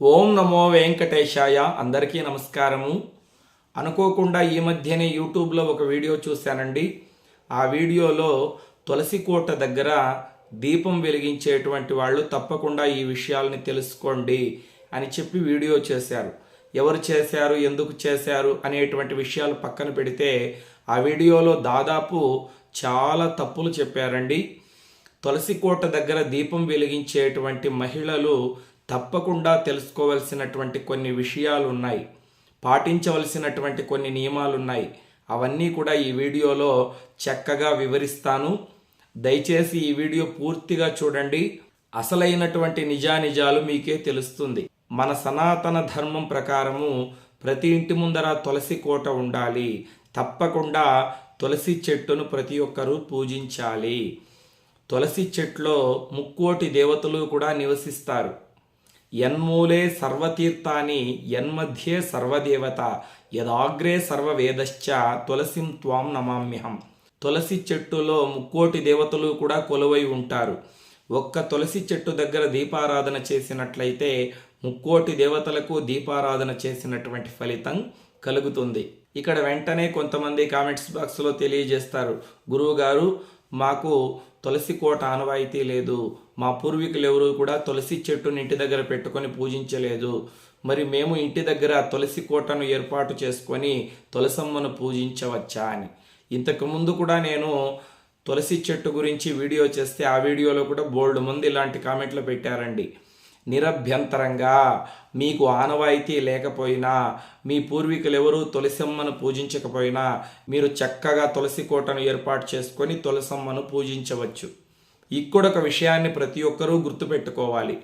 ఓం నమో వెంకటేశాయ. అందరికీ నమస్కారము. అనుకోకుండా ఈ మధ్యనే యూట్యూబ్లో ఒక వీడియో చూశానండి. ఆ వీడియోలో తులసి కోట దగ్గర దీపం వెలిగించేటువంటి వాళ్ళు తప్పకుండా ఈ విషయాల్ని తెలుసుకోండి అని చెప్పి వీడియో చేశారు. ఎవరు చేశారు ఎందుకు చేశారు అనేటువంటి విషయాలు పక్కన పెడితే ఆ వీడియోలో దాదాపు చాలా తప్పులు చెప్పారండి. తులసి కోట దగ్గర దీపం వెలిగించేటువంటి మహిళలు తప్పకుండా తెలుసుకోవలసినటువంటి కొన్ని విషయాలు ఉన్నాయి పాటించవలసినటువంటి కొన్ని నియమాలు ఉన్నాయి అవన్నీ కూడా ఈ వీడియోలో చక్కగా వివరిస్తాను. దయచేసి ఈ వీడియో పూర్తిగా చూడండి. అసలైనటువంటి నిజానిజాలు మీకే తెలుస్తుంది. మన సనాతన ధర్మం ప్రకారము ప్రతి ఇంటి ముందర తులసి కోట ఉండాలి. తప్పకుండా తులసి చెట్టును ప్రతి ఒక్కరూ పూజించాలి. తులసి చెట్లో ముక్కోటి దేవతలు కూడా నివసిస్తారు. యన్మూలే సర్వతీర్థాని యన్మధ్యే సర్వదేవత యదాగ్రే సర్వవేదశ్చ తులసిం త్వాం నమామ్యహం. తులసి చెట్టులో ముక్కోటి దేవతలు కూడా కొలువై ఉంటారు. ఒక్క తులసి చెట్టు దగ్గర దీపారాధన చేసినట్లయితే ముక్కోటి దేవతలకు దీపారాధన చేసినటువంటి ఫలితం కలుగుతుంది. ఇక్కడ వెంటనే కొంతమంది కామెంట్స్ బాక్స్లో తెలియజేస్తారు. గురువుగారు మాకు తులసి కోట ఆనవాయితీ లేదు. మా పూర్వీకులు ఎవరూ కూడా తులసి చెట్టుని ఇంటి దగ్గర పెట్టుకొని పూజించలేదు. మరి మేము ఇంటి దగ్గర తులసి కోటను ఏర్పాటు చేసుకొని తులసమ్మను పూజించవచ్చా అని. ఇంతకుముందు కూడా నేను తులసి చెట్టు గురించి వీడియో చేస్తే ఆ వీడియోలో కూడా బోల్డ్ మంది ఇలాంటి కామెంట్లు పెట్టారండి. నిరభ్యంతరంగా. మీకు ఆనవాయితీ లేకపోయినా మీ పూర్వీకులు ఎవరూ తులసమ్మను పూజించకపోయినా మీరు చక్కగా తులసి కోటను ఏర్పాటు చేసుకొని తులసమ్మను పూజించవచ్చు. ఇక్కడొక విషయాన్ని ప్రతి ఒక్కరూ గుర్తుపెట్టుకోవాలి.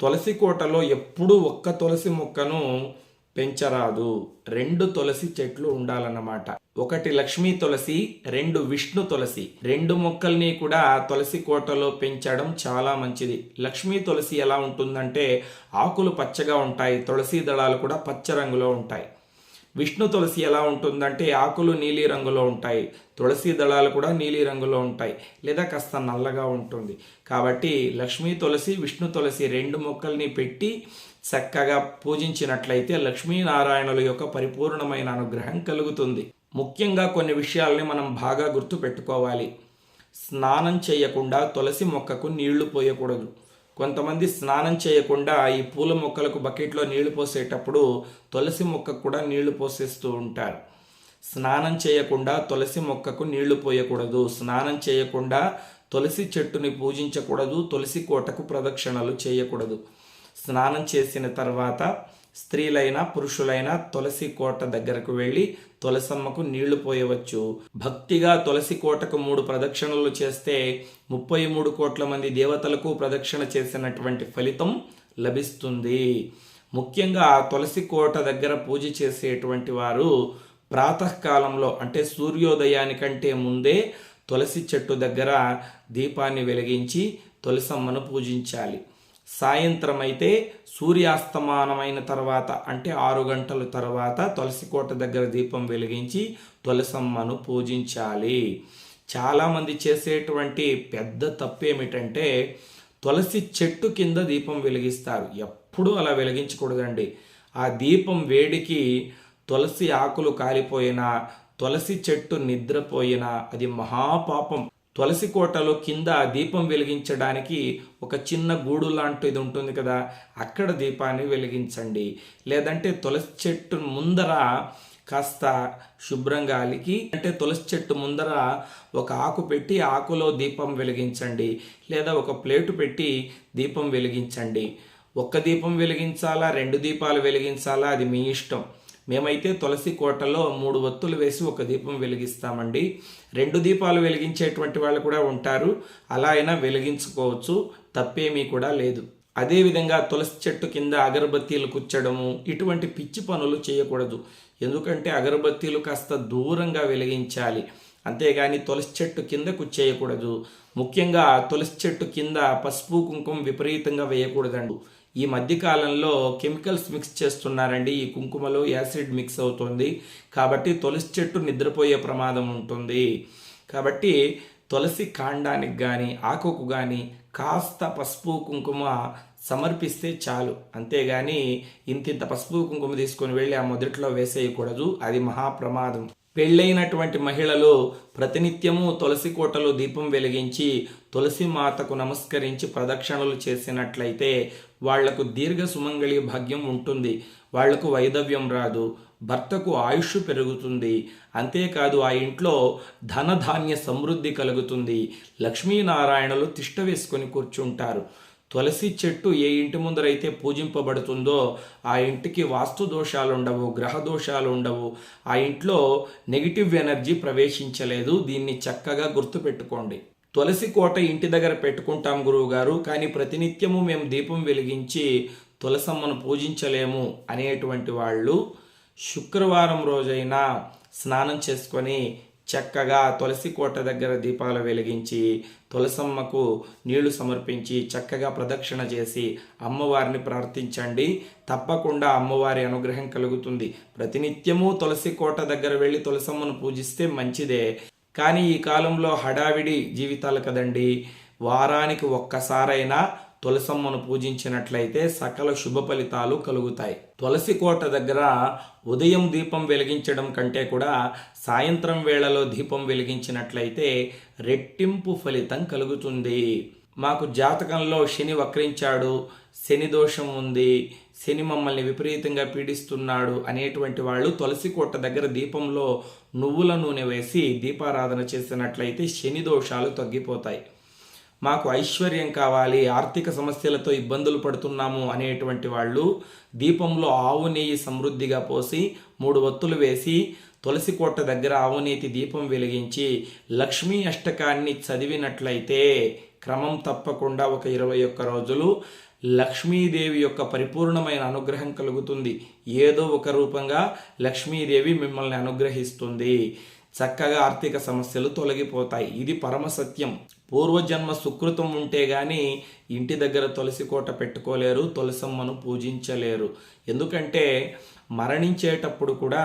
తులసి కోటలో ఎప్పుడూ ఒక్క తులసి మొక్కను పెంచరాదు. రెండు తులసి చెట్లు ఉండాలన్నమాట. ఒకటి లక్ష్మీ తులసి రెండు విష్ణు తులసి. రెండు మొక్కల్ని కూడా తులసి కోటలో పెంచడం చాలా మంచిది. లక్ష్మీ తులసి ఎలా ఉంటుందంటే ఆకులు పచ్చగా ఉంటాయి తులసి దళాలు కూడా పచ్చ రంగులో ఉంటాయి. విష్ణు తులసి ఎలా ఉంటుందంటే ఆకులు నీలి రంగులో ఉంటాయి తులసి దళాలు కూడా నీలి రంగులో ఉంటాయి లేదా కాస్త నల్లగా ఉంటుంది. కాబట్టి లక్ష్మీ తులసి విష్ణు తులసి రెండు మొక్కల్ని పెట్టి చక్కగా పూజించినట్లయితే లక్ష్మీనారాయణుల యొక్క పరిపూర్ణమైన అనుగ్రహం కలుగుతుంది. ముఖ్యంగా కొన్ని విషయాల్ని మనం బాగా గుర్తుపెట్టుకోవాలి. స్నానం చేయకుండా తులసి మొక్కకు నీళ్ళు పోయకూడదు. కొంతమంది స్నానం చేయకుండా ఈ పూల మొక్కలకు బకెట్లో నీళ్ళు పోసేటప్పుడు తులసి మొక్కకు కూడా నీళ్ళు పోసేస్తూ ఉంటారు. స్నానం చేయకుండా తులసి మొక్కకు నీళ్ళు పోయకూడదు. స్నానం చేయకుండా తులసి చెట్టుని పూజించకూడదు. తులసి కోటకు ప్రదక్షిణలు చేయకూడదు. స్నానం చేసిన తర్వాత స్త్రీలైనా పురుషులైనా తులసి కోట దగ్గరకు వెళ్ళి తులసమ్మకు నీళ్ళు పోయవచ్చు. భక్తిగా తులసి కోటకు మూడు ప్రదక్షిణలు చేస్తే ముప్పై మూడు కోట్ల మంది దేవతలకు ప్రదక్షిణ చేసినటువంటి ఫలితం లభిస్తుంది. ముఖ్యంగా తులసి కోట దగ్గర పూజ చేసేటువంటి వారు ప్రాతకాలంలో అంటే సూర్యోదయానికంటే ముందే తులసి చెట్టు దగ్గర దీపాన్ని వెలిగించి తులసమ్మను పూజించాలి. సాయంత్రం అయితే సూర్యాస్తమానమైన తర్వాత అంటే ఆరు గంటల తర్వాత తులసి కోట దగ్గర దీపం వెలిగించి తులసమ్మను పూజించాలి. చాలామంది చేసేటువంటి పెద్ద తప్పు ఏమిటంటే తులసి చెట్టు కింద దీపం వెలిగిస్తారు. ఎప్పుడూ అలా వెలిగించకూడదండి. ఆ దీపం వేడికి తులసి ఆకులు కాలిపోయినా తులసి చెట్టు నిద్రపోయినా అది మహాపాపం. తులసి కోటలో కింద దీపం వెలిగించడానికి ఒక చిన్న గూడు లాంటిది ఉంటుంది కదా అక్కడ దీపాన్ని వెలిగించండి. లేదంటే తులసి చెట్టు ముందర కాస్త శుభ్రంగా అలికి అంటే తులసి చెట్టు ముందర ఒక ఆకు పెట్టి ఆకులో దీపం వెలిగించండి లేదా ఒక ప్లేటు పెట్టి దీపం వెలిగించండి. ఒక్క దీపం వెలిగించాలా? రెండు దీపాలు వెలిగించాలా? అది మీ ఇష్టం. మేమైతే తులసి కోటలో మూడు ఒత్తులు వేసి ఒక దీపం వెలిగిస్తామండి. రెండు దీపాలు వెలిగించేటువంటి వాళ్ళు కూడా ఉంటారు. అలా అయినా వెలిగించుకోవచ్చు. తప్పేమీ కూడా లేదు. అదేవిధంగా తులసి చెట్టు కింద అగరబత్తీలు కుచ్చడము ఇటువంటి పిచ్చి పనులు చేయకూడదు. ఎందుకంటే అగరబత్తీలు కాస్త దూరంగా వెలిగించాలి. అంతేగాని తులసి చెట్టు కింద కుచ్చేయకూడదు ముఖ్యంగా తులసి చెట్టు కింద పసుపు కుంకుమ విపరీతంగా వేయకూడదండి. ఈ మధ్యకాలంలో కెమికల్స్ మిక్స్ చేస్తున్నారండి. ఈ కుంకుమలో యాసిడ్ మిక్స్ అవుతుంది. కాబట్టి తులసి చెట్టు నిద్రపోయే ప్రమాదం ఉంటుంది. కాబట్టి తులసి కాండానికి కానీ ఆకుకు కానీ కాస్త పసుపు కుంకుమ సమర్పిస్తే చాలు. అంతేగాని ఇంతింత పసుపు కుంకుమ తీసుకొని వెళ్ళి ఆ మొదట్లో వేసేయకూడదు. అది మహాప్రమాదం పెళ్ళైనటువంటి మహిళలు ప్రతినిత్యము తులసి కోటలో దీపం వెలిగించి తులసి మాతకు నమస్కరించి ప్రదక్షిణలు చేసినట్లయితే వాళ్ళకు దీర్ఘ సుమంగళి భాగ్యం ఉంటుంది. వాళ్ళకు వైదవ్యం రాదు. భర్తకు ఆయుష్ పెరుగుతుంది. అంతేకాదు ఆ ఇంట్లో ధనధాన్య సమృద్ధి కలుగుతుంది. లక్ష్మీనారాయణలు తిష్ట వేసుకొని కూర్చుంటారు. తులసి చెట్టు ఏ ఇంటి ముందరైతే పూజింపబడుతుందో ఆ ఇంటికి వాస్తు దోషాలు ఉండవు గ్రహ దోషాలు ఉండవు ఆ ఇంట్లో నెగిటివ్ ఎనర్జీ ప్రవేశించలేదు. దీన్ని చక్కగా గుర్తుపెట్టుకోండి. తులసి కోట ఇంటి దగ్గర పెట్టుకుంటాం గురువు గారు కానీ ప్రతినిత్యము మేము దీపం వెలిగించి తులసమ్మను పూజించలేము అనేటువంటి వాళ్ళు శుక్రవారం రోజైనా స్నానం చేసుకొని చక్కగా తులసి కోట దగ్గర దీపాలు వెలిగించి తులసమ్మకు నీళ్ళు సమర్పించి చక్కగా ప్రదక్షిణ చేసి అమ్మవారిని ప్రార్థించండి. తప్పకుండా అమ్మవారి అనుగ్రహం కలుగుతుంది. ప్రతినిత్యము తులసి కోట దగ్గర వెళ్ళి తులసమ్మను పూజిస్తే మంచిదే. కానీ ఈ కాలంలో హడావిడి జీవితాలు కదండి. వారానికి ఒక్కసారైనా తులసమ్మను పూజించినట్లయితే సకల శుభ ఫలితాలు కలుగుతాయి. తులసి కోట దగ్గర ఉదయం దీపం వెలిగించడం కంటే కూడా సాయంత్రం వేళలో దీపం వెలిగించినట్లయితే రెట్టింపు ఫలితం కలుగుతుంది. మాకు జాతకంలో శని వక్రించాడు శని దోషం ఉంది శని మమ్మల్ని విపరీతంగా పీడిస్తున్నాడు అనేటువంటి వాళ్ళు తులసి కోట దగ్గర దీపంలో నువ్వుల నూనె వేసి దీపారాధన చేసినట్లయితే శని దోషాలు తగ్గిపోతాయి. మాకు ఐశ్వర్యం కావాలి ఆర్థిక సమస్యలతో ఇబ్బందులు పడుతున్నాము అనేటువంటి వాళ్ళు దీపంలో ఆవు నెయ్యి సమృద్ధిగా పోసి మూడు ఒత్తులు వేసి తులసి కోట దగ్గర ఆవునేతి దీపం వెలిగించి లక్ష్మీ అష్టకాన్ని చదివినట్లయితే క్రమం తప్పకుండా ఒక ఇరవై ఒక్క రోజులు లక్ష్మీదేవి యొక్క పరిపూర్ణమైన అనుగ్రహం కలుగుతుంది. ఏదో ఒక రూపంగా లక్ష్మీదేవి మిమ్మల్ని అనుగ్రహిస్తుంది. చక్కగా ఆర్థిక సమస్యలు తొలగిపోతాయి. ఇది పరమ సత్యం. పూర్వజన్మ సుకృతం ఉంటే కానీ ఇంటి దగ్గర తులసి కోట పెట్టుకోలేరు తులసమ్మను పూజించలేరు. ఎందుకంటే మరణించేటప్పుడు కూడా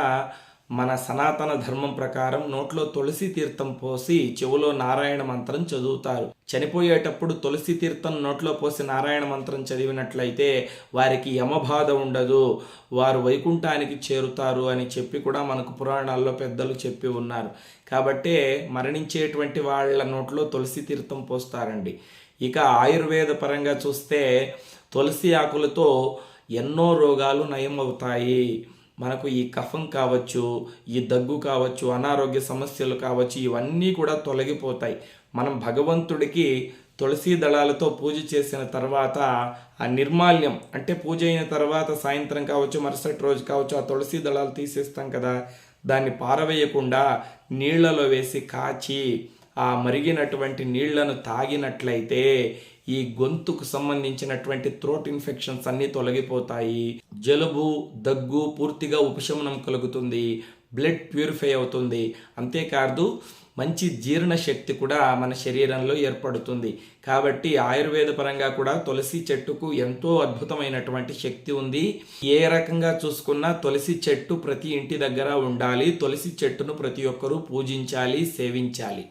మన సనాతన ధర్మం ప్రకారం నోట్లో తులసి తీర్థం పోసి చెవులో నారాయణ మంత్రం చదువుతారు. చనిపోయేటప్పుడు తులసి తీర్థం నోట్లో పోసి నారాయణ మంత్రం చదివినట్లయితే వారికి యమబాధ ఉండదు. వారు వైకుంఠానికి చేరుతారు అని చెప్పి కూడా మనకు పురాణాల్లో పెద్దలు చెప్పి ఉన్నారు. కాబట్టే మరణించేటువంటి వాళ్ళ నోట్లో తులసి తీర్థం పోస్తారండి. ఇక ఆయుర్వేద పరంగా చూస్తే తులసి ఆకులతో ఎన్నో రోగాలు నయం అవుతాయి మనకు ఈ కఫం కావచ్చు ఈ దగ్గు కావచ్చు అనారోగ్య సమస్యలు కావచ్చు ఇవన్నీ కూడా తొలగిపోతాయి. మనం భగవంతుడికి తులసి దళాలతో పూజ చేసిన తర్వాత ఆ నిర్మాల్యం అంటే పూజ అయిన తర్వాత సాయంత్రం కావచ్చు మరుసటి రోజు కావచ్చు ఆ తులసి దళాలు తీసేస్తాం కదా దాన్ని పారవేయకుండా నీళ్ళలో వేసి కాచి ఆ మరిగినటువంటి నీళ్ళను తాగినట్లయితే ఈ గొంతుకు సంబంధించినటువంటి త్రోట్ ఇన్ఫెక్షన్స్ అన్నీ తొలగిపోతాయి. జలుబు దగ్గు పూర్తిగా ఉపశమనం కలుగుతుంది. బ్లడ్ ప్యూరిఫై అవుతుంది. అంతేకాదు మంచి జీర్ణ శక్తి కూడా మన శరీరంలో ఏర్పడుతుంది. కాబట్టి ఆయుర్వేద పరంగా కూడా తులసి చెట్టుకు ఎంతో అద్భుతమైనటువంటి శక్తి ఉంది. ఏ రకంగా చూసుకున్నా తులసి చెట్టు ప్రతి ఇంటి దగ్గర ఉండాలి. తులసి చెట్టును ప్రతి ఒక్కరూ పూజించాలి సేవించాలి.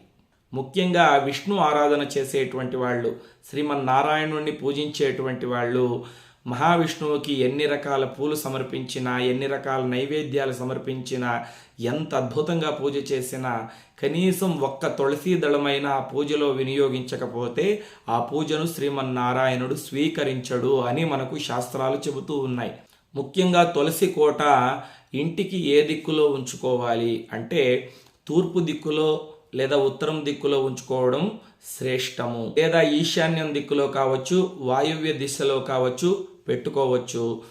ముఖ్యంగా విష్ణు ఆరాధన చేసేటువంటి వాళ్ళు శ్రీమన్నారాయణుణ్ణి పూజించేటువంటి వాళ్ళు మహావిష్ణువుకి ఎన్ని రకాల పూలు సమర్పించినా ఎన్ని రకాల నైవేద్యాలు సమర్పించినా ఎంత అద్భుతంగా పూజ చేసినా కనీసం ఒక్క తులసి దళమైన ఆ పూజలో వినియోగించకపోతే ఆ పూజను శ్రీమన్నారాయణుడు స్వీకరించడు అని మనకు శాస్త్రాలు చెబుతూ ఉన్నాయి. ముఖ్యంగా తులసి కోట ఇంటికి ఏ దిక్కులో ఉంచుకోవాలి అంటే తూర్పు దిక్కులో లేదా ఉత్తరం దిక్కులో ఉంచుకోవడం శ్రేష్టము. లేదా ఈశాన్యం దిక్కులో కావచ్చు వాయువ్య దిశలో కావచ్చు పెట్టుకోవచ్చు.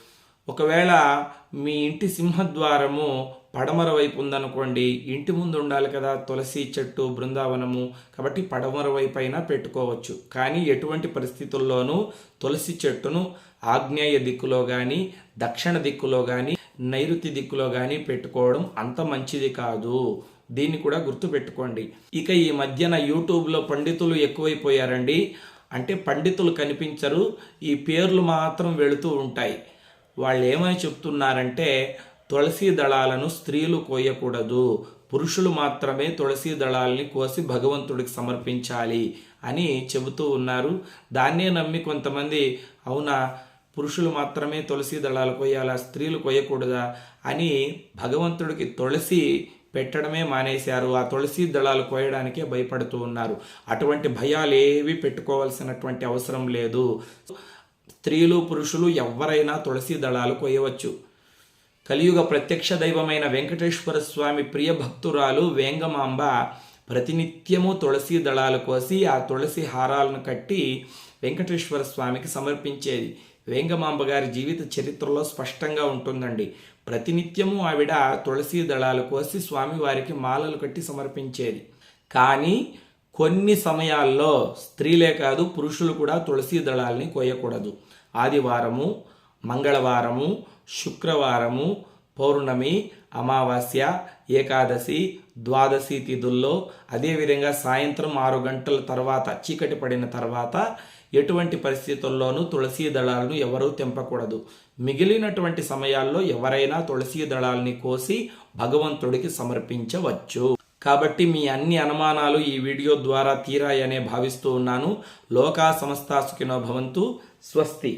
ఒకవేళ మీ ఇంటి సింహద్వారము పడమర వైపు ఉందనుకోండి ఇంటి ముందు ఉండాలి కదా తులసి చెట్టు బృందావనము కాబట్టి పడమర వైపు అయినా పెట్టుకోవచ్చు. కానీ ఎటువంటి పరిస్థితుల్లోనూ తులసి చెట్టును ఆగ్నేయ దిక్కులో కానీ దక్షిణ దిక్కులో కానీ నైరుతి దిక్కులో కానీ పెట్టుకోవడం అంత మంచిది కాదు. దీన్ని కూడా గుర్తుపెట్టుకోండి. ఇక ఈ మధ్యన యూట్యూబ్లో పండితులు ఎక్కువైపోయారండి. అంటే పండితులు కనిపించరు ఈ పేర్లు మాత్రం వెళుతూ ఉంటాయి. వాళ్ళు ఏమని చెప్తున్నారంటే తులసి దళాలను స్త్రీలు కోయకూడదు పురుషులు మాత్రమే తులసి దళాలని కోసి భగవంతుడికి సమర్పించాలి అని చెబుతూ ఉన్నారు. దాన్నే నమ్మి కొంతమంది అవునా పురుషులు మాత్రమే తులసి దళాలు కొయ్యాలా స్త్రీలు కొయ్యకూడదా అని భగవంతుడికి తులసి పెట్టడమే మానేశారు. ఆ తులసి దళాలు కోయడానికే భయపడుతూ ఉన్నారు. అటువంటి భయాలు ఏవి పెట్టుకోవాల్సినటువంటి అవసరం లేదు. స్త్రీలు పురుషులు ఎవరైనా తులసి దళాలు కొయ్యవచ్చు కలియుగ ప్రత్యక్ష దైవమైన వెంకటేశ్వర స్వామి ప్రియ భక్తురాలు వేంగమాంబ ప్రతినిత్యము తులసి దళాలు కోసి ఆ తులసి హారాలను కట్టి వెంకటేశ్వర స్వామికి సమర్పించేది. వేంగమాంబ గారి జీవిత చరిత్రలో స్పష్టంగా ఉంటుందండి. ప్రతినిత్యము ఆవిడ తులసి దళాలు కోసి స్వామివారికి మాలలు కట్టి సమర్పించేది. కానీ కొన్ని సమయాల్లో స్త్రీలే కాదు పురుషులు కూడా తులసి దళాల్ని కోయకూడదు. ఆదివారము మంగళవారము శుక్రవారము పౌర్ణమి అమావాస్య ఏకాదశి ద్వాదశి తిథుల్లో అదేవిధంగా సాయంత్రం ఆరు గంటల తర్వాత చీకటి పడిన తర్వాత ఎటువంటి పరిస్థితుల్లోనూ తులసి దళాలను ఎవరూ తెంపకూడదు. మిగిలినటువంటి సమయాల్లో ఎవరైనా తులసి దళాల్ని కోసి భగవంతుడికి సమర్పించవచ్చు. కాబట్టి మీ అన్ని అనుమానాలు ఈ వీడియో ద్వారా తీరాయనే భావిస్తూ ఉన్నాను. లోకా సమస్తా సుఖినో భవంతు. స్వస్తి.